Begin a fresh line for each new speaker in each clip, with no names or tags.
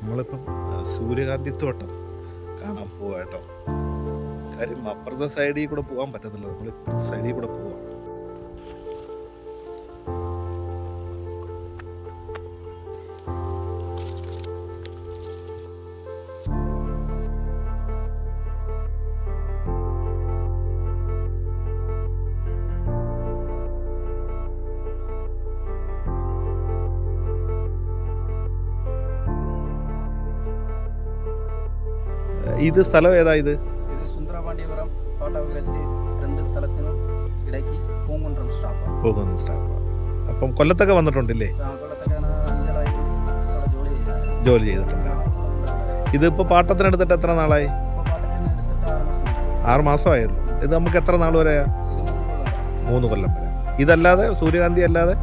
നമ്മളിപ്പം സൂര്യകാന്തിത്തോട്ടം സൂര്യകാന്തി കാണാൻ പോവാട്ടോ കാര്യം അപ്പുറത്തെ സൈഡിൽ കൂടെ പോകാൻ പറ്റത്തില്ല. നമ്മൾ ഇപ്പുറത്തെ സൈഡിൽ കൂടെ പോവാം. ഇത് സ്ഥലം ഏതാ ഇത്?
രണ്ട്
അപ്പം കൊല്ലത്തൊക്കെ വന്നിട്ടുണ്ടല്ലേ?
ജോലി
ചെയ്തിട്ടുണ്ട്. ഇതിപ്പോ പാട്ടത്തിനെടുത്തിട്ട് എത്ര നാളായി?
ആറ്
മാസമായിരുന്നു ഇത് നമുക്ക് എത്ര നാൾ വരെയാ
മൂന്ന് കൊല്ലം
വരെ. ഇതല്ലാതെ സൂര്യകാന്തി അല്ലാതെ?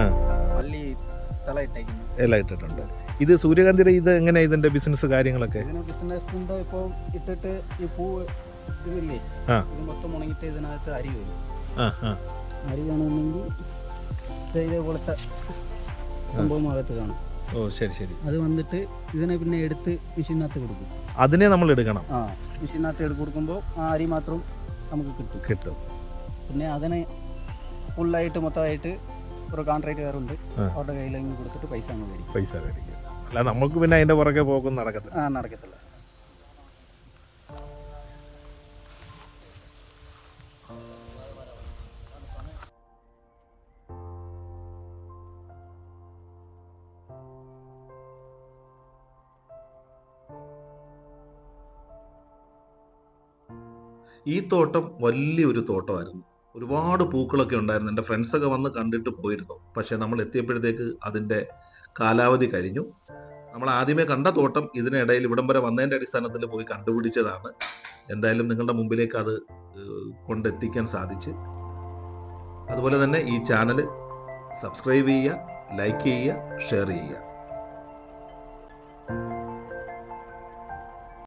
ആ. എല്ലാം ഇട്ടിട്ടുണ്ട്. ഇത് സൂര്യകാന്തിയുടെ ഇത് എങ്ങനെ ഇതിന്റെ ബിസിനസ് കാര്യങ്ങളൊക്കെ?
ഇട്ടിട്ട് ഈ പൂ ഇതില്ലേ ഇത് മൊത്തം ഉണങ്ങിയിട്ട് ഇതിനകത്ത് അരി വരും.
ആ ആ.
അരി വേണമെങ്കിൽ ദേ ഇതേപോലത്തെ സംഭവം അകത്ത് കാണും.
ഓ ശരി ശരി.
അത് വന്നിട്ട് ഇതിനെ പിന്നെ എടുത്ത് മെഷീനകത്ത് കൊടുക്കും.
അതിനെ നമ്മൾ എടുക്കണം.
ആ മെഷീനകത്ത് എടുത്ത് കൊടുക്കുമ്പോൾ ആ അരി മാത്രം നമുക്ക് കിട്ടും.
കിട്ടും.
പിന്നെ അതിനെ ഫുള്ളായിട്ട് മൊത്തമായിട്ട് ഒരു കോൺട്രാക്റ്റുകാരുണ്ട്
ഉണ്ട്
അവരുടെ കയ്യിൽ കൊടുത്തിട്ട് പൈസ അങ്ങ് മേടിക്കും.
പൈസ മേടിക്കും. അല്ല നമുക്ക് പിന്നെ അതിന്റെ പുറകെ പോക്കും നടക്കത്തില്ല.
ആ നടക്കത്തില്ല.
ഈ തോട്ടം വലിയൊരു തോട്ടമായിരുന്നു. ഒരുപാട് പൂക്കളൊക്കെ ഉണ്ടായിരുന്നു. എന്റെ ഫ്രണ്ട്സൊക്കെ വന്ന് കണ്ടിട്ട് പോയിരുന്നു. പക്ഷേ നമ്മൾ എത്തിയപ്പോഴത്തേക്ക് അതിന്റെ കാലാവധി കഴിഞ്ഞു. നമ്മൾ ആദ്യമേ കണ്ട തോട്ടം ഇതിനിടയിൽ ഇവിടം വരെ വന്നതിന്റെ അടിസ്ഥാനത്തിൽ പോയി കണ്ടുപിടിച്ചതാണ്. എന്തായാലും നിങ്ങളുടെ മുമ്പിലേക്ക് അത് കൊണ്ടെത്തിക്കാൻ സാധിച്ച്. അതുപോലെ തന്നെ ഈ ചാനൽ സബ്സ്ക്രൈബ് ചെയ്യുക ലൈക്ക് ചെയ്യുക ഷെയർ ചെയ്യുക.